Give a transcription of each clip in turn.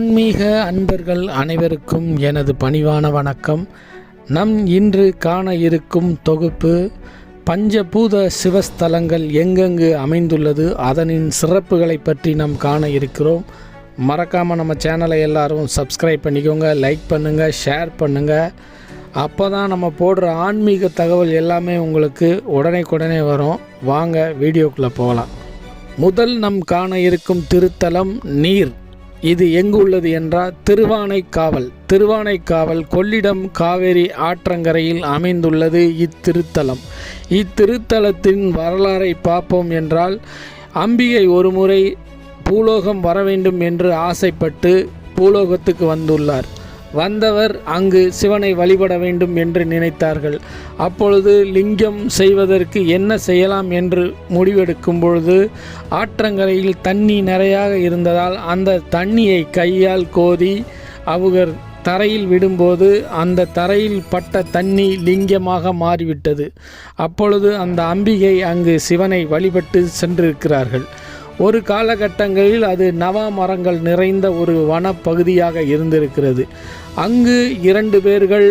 ஆன்மீக அன்பர்கள் அனைவருக்கும் எனது பணிவான வணக்கம். நம் இன்று காண இருக்கும் தொகுப்பு பஞ்சபூத சிவஸ்தலங்கள் எங்கெங்கு அமைந்துள்ளது அதனின் சிறப்புகளை பற்றி நாம் காண இருக்கிறோம். மறக்காமல் நம்ம சேனலை எல்லாரும் சப்ஸ்கிரைப் பண்ணிக்கோங்க லைக் பண்ணுங்கள் ஷேர் பண்ணுங்கள் அப்போ தான் நம்ம போடுற ஆன்மீக தகவல் எல்லாமே உங்களுக்கு உடனே வரும். வாங்க வீடியோக்குள்ளே போகலாம். முதல் நம் காண இருக்கும் திருத்தலம் நீர். இது எங்கு உள்ளது என்றால் திருவானைக்காவல். திருவானைக்காவல் கொள்ளிடம் காவேரி ஆற்றங்கரையில் அமைந்துள்ளது இத்திருத்தலம். இத்திருத்தலத்தின் வரலாறை பார்ப்போம் என்றால் அம்பிகை ஒருமுறை பூலோகம் வர வேண்டும் என்று ஆசைப்பட்டு பூலோகத்துக்கு வந்துள்ளார். வந்தவர் அங்கு சிவனை வழிபட வேண்டும் என்று நினைத்தார்கள். அப்பொழுது லிங்கம் செய்வதற்கு என்ன செய்யலாம் என்று முடிவெடுக்கும் பொழுது ஆற்றங்கரையில் தண்ணி நிறையாக இருந்ததால் அந்த தண்ணியை கையால் கோதி அவர்கள் தரையில் விடும்போது அந்த தரையில் பட்ட தண்ணி லிங்கமாக மாறிவிட்டது. அப்பொழுது அந்த அம்பிகை அங்கு சிவனை வழிபட்டு சென்றிருக்கிறார்கள். ஒரு காலகட்டங்களில் அது நவா மரங்கள் நிறைந்த ஒரு வனப்பகுதியாக இருந்திருக்கிறது. அங்கு இரண்டு பேர்கள்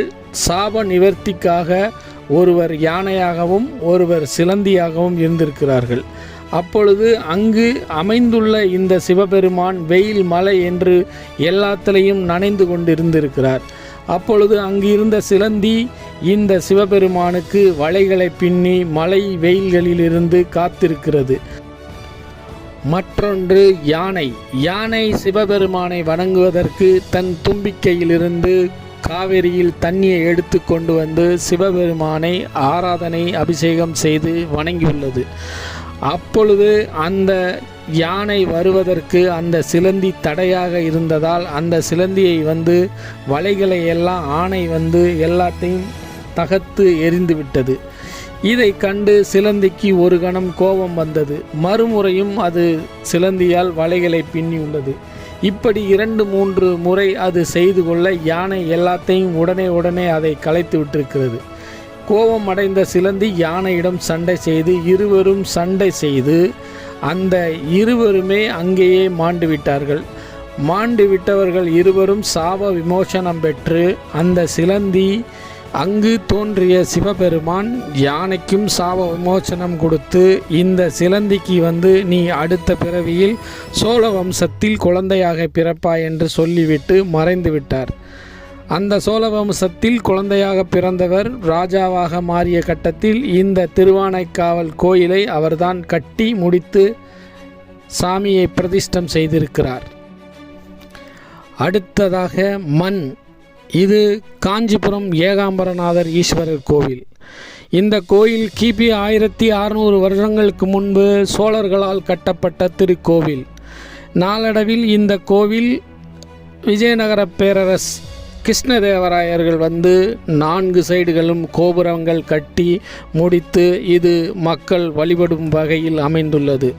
சாப நிவர்த்திக்காக ஒருவர் யானையாகவும் ஒருவர் சிலந்தியாகவும் இருந்திருக்கிறார்கள். அப்பொழுது அங்கு அமைந்துள்ள இந்த சிவபெருமான் வெயில் மலை என்று எல்லாத்திலையும் நனைந்து கொண்டிருந்திருக்கிறார். அப்பொழுது அங்கு இருந்த சிலந்தி இந்த சிவபெருமானுக்கு வலைகளை பின்னி மலை வெயில்களிலிருந்து காத்திருக்கிறது. மற்றொன்று யானை. யானை சிவபெருமானை வணங்குவதற்கு தன் தும்பிக்கையிலிருந்து காவிரியில் தண்ணியை எடுத்து கொண்டு வந்து சிவபெருமானை ஆராதனை அபிஷேகம் செய்து வணங்கியுள்ளது. அப்பொழுது அந்த யானை வருவதற்கு அந்த சிலந்தி தடையாக இருந்ததால் அந்த சிலந்தியை வந்து வலைகளை எல்லாம் ஆணை வந்து எல்லாத்தையும் தகர்த்து எரிந்துவிட்டது இதை கண்டு சிலந்திக்கு ஒரு கணம் கோபம் வந்தது. மறுமுறையும் அது சிலந்தியால் வலைகளை பின்னியுள்ளது இப்படி இரண்டு மூன்று முறை அது செய்து கொள்ள யானை எல்லாத்தையும் உடனே உடனே அதை கலைத்து விட்டிருக்கிறது. கோபம் அடைந்த சிலந்தி யானையிடம் சண்டை செய்து இருவரும் சண்டை செய்து அந்த இருவருமே அங்கேயே மாண்டு விட்டார்கள். மாண்டு விட்டவர்கள் இருவரும் சாப விமோசனம் பெற்று அந்த சிலந்தி அங்கு தோன்றிய சிவபெருமான் யானைக்கும் சாப விமோசனம் கொடுத்து இந்த சிலந்திக்கு வந்து நீ அடுத்த பிறவியில் சோழ வம்சத்தில் குழந்தையாக பிறப்பாய் என்று சொல்லிவிட்டு மறைந்து விட்டார். அந்த சோழ வம்சத்தில் குழந்தையாக பிறந்தவர் ராஜாவாக மாறிய கட்டத்தில் இந்த திருவானைக்காவல் கோயிலை அவர்தான் கட்டி முடித்து சாமியை பிரதிஷ்டம் செய்திருக்கிறார். அடுத்ததாக மண். இது காஞ்சிபுரம் ஏகாம்பரநாதர் ஈஸ்வரர் கோவில். இந்த கோயில் கிபி ஆயிரத்தி அறுநூறு வருடங்களுக்கு முன்பு சோழர்களால் கட்டப்பட்ட திருக்கோவில். நாளடைவில் இந்த கோவில் விஜயநகர பேரரஸ் கிருஷ்ணதேவராயர்கள் வந்து நான்கு சைடுகளும் கோபுரங்கள் கட்டி முடித்து இது மக்கள் வழிபடும் வகையில் அமைந்துள்ளது.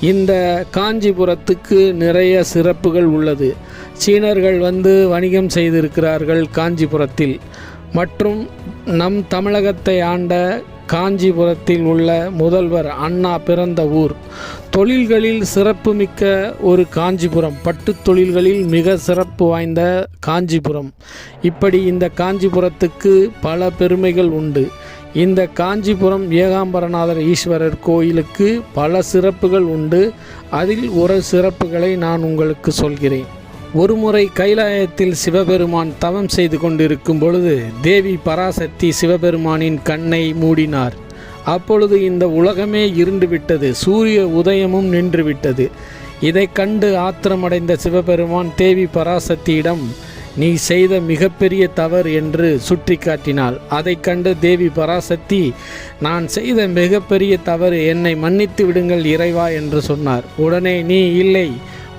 இந்த காஞ்சிபுரத்துக்கு நிறைய சிறப்புகள் உள்ளது. சீனர்கள் வந்து வணிகம் செய்திருக்கிறார்கள் காஞ்சிபுரத்தில். மற்றும் நம் தமிழகத்தை ஆண்ட காஞ்சிபுரத்தில் உள்ள முதல்வர் அண்ணா பிறந்த ஊர். தொழில்களில் சிறப்புமிக்க ஒரு காஞ்சிபுரம். பட்டு தொழில்களில் மிக சிறப்பு வாய்ந்த காஞ்சிபுரம். இப்படி இந்த காஞ்சிபுரத்துக்கு பல பெருமைகள் உண்டு. இந்த காஞ்சிபுரம் ஏகாம்பரநாதர் ஈஸ்வரர் கோயிலுக்கு பல சிறப்புகள் உண்டு. அதில் ஒரு சிறப்புகளை நான் உங்களுக்கு சொல்கிறேன். ஒருமுறை கைலாயத்தில் சிவபெருமான் தவம் செய்து கொண்டிருக்கும் பொழுது தேவி பராசக்தி சிவபெருமானின் கண்ணை மூடினார். அப்பொழுது இந்த உலகமே இருண்டுவிட்டது சூரிய உதயமும் நின்றுவிட்டது. இதை கண்டு ஆத்திரமடைந்த சிவபெருமான் தேவி பராசக்தியிடம் நீ செய்த மிகப்பெரிய தவறு என்று சுட்டி காட்டினாள் அதை கண்டு தேவி பராசக்தி நான் செய்த மிகப்பெரிய தவறு என்னை மன்னித்து விடுங்கள் இறைவா என்று சொன்னார். உடனே நீ இல்லை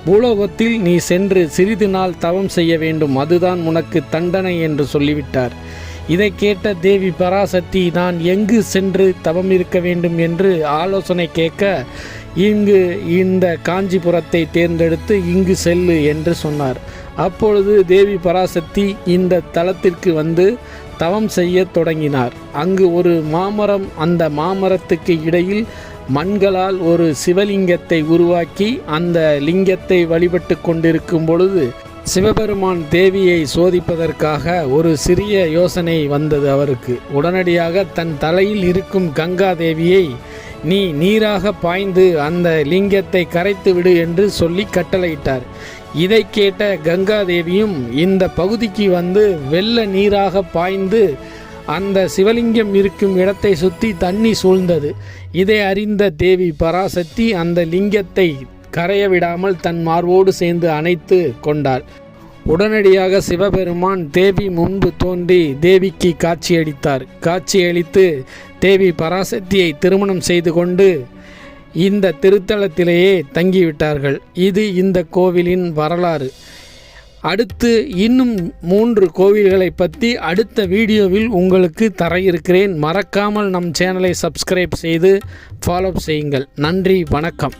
பூலோகத்தில் நீ சென்று சிறிது நாள் தவம் செய்ய வேண்டும். அதுதான் உனக்கு தண்டனை என்று சொல்லிவிட்டார். இதை கேட்ட தேவி பராசக்தி நான் எங்கு சென்று தவம் இருக்க வேண்டும்? என்று ஆலோசனை கேட்க இங்கு இந்த காஞ்சிபுரத்தை தேர்ந்தெடுத்து இங்கு செல்லு என்று சொன்னார். அப்பொழுது தேவி பராசக்தி இந்த தலத்திற்கு வந்து தவம் செய்ய தொடங்கினார். அங்கு ஒரு மாமரம் அந்த மாமரத்துக்கு இடையில் மண்களால் ஒரு சிவலிங்கத்தை உருவாக்கி அந்த லிங்கத்தை வழிபட்டு கொண்டிருக்கும் பொழுது சிவபெருமான் தேவியை சோதிப்பதற்காக ஒரு சிறிய யோசனை வந்தது அவருக்கு. உடனடியாக தன் தலையில் இருக்கும் கங்கா தேவியை நீ நீராக பாய்ந்து அந்த லிங்கத்தை கரைத்து விடு என்று சொல்லி கட்டளையிட்டார். இதை கேட்ட கங்கா தேவியும் இந்த பகுதிக்கு வந்து வெள்ள நீராக பாய்ந்து அந்த சிவலிங்கம் இருக்கும் இடத்தை சுற்றி தண்ணி சூழ்ந்தது. இதை அறிந்த தேவி பராசக்தி அந்த லிங்கத்தை கரைய விடாமல் தன் மார்போடு சேர்ந்து அணைத்து கொண்டார் உடனடியாக சிவபெருமான் தேவி முன்பு தோன்றி தேவிக்கு காட்சியளித்தார். காட்சியளித்து தேவி பராசக்தியை திருமணம் செய்து கொண்டு இந்த திருத்தலத்திலேயே தங்கிவிட்டார்கள். இது இந்த கோவிலின் வரலாறு. அடுத்து இன்னும் மூன்று கோவில்களை பற்றி அடுத்த வீடியோவில் உங்களுக்கு தர இருக்கிறேன் மறக்காமல் நம் சேனலை சப்ஸ்கிரைப் செய்து ஃபாலோ செய்யுங்கள். நன்றி வணக்கம்.